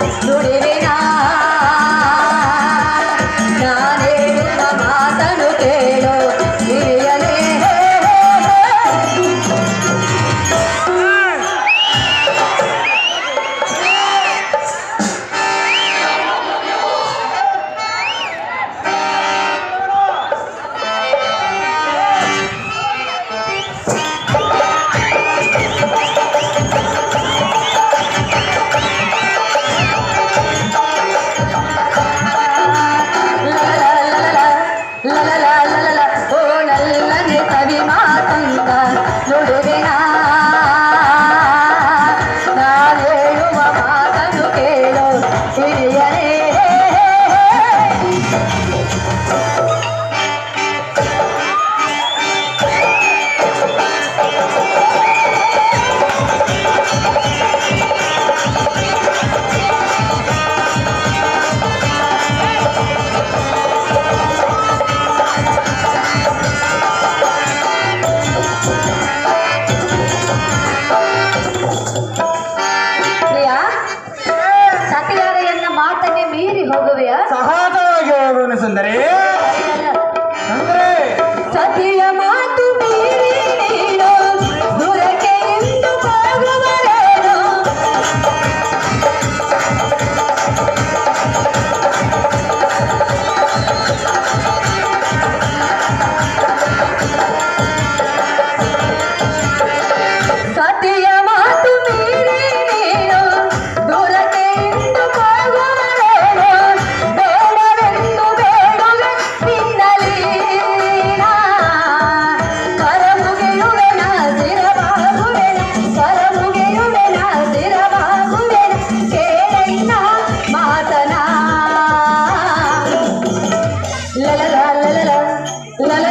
Do it, do. Yeah. ಮಹತಾಗಿ ವರ್ಣಿಸಿದರೆ La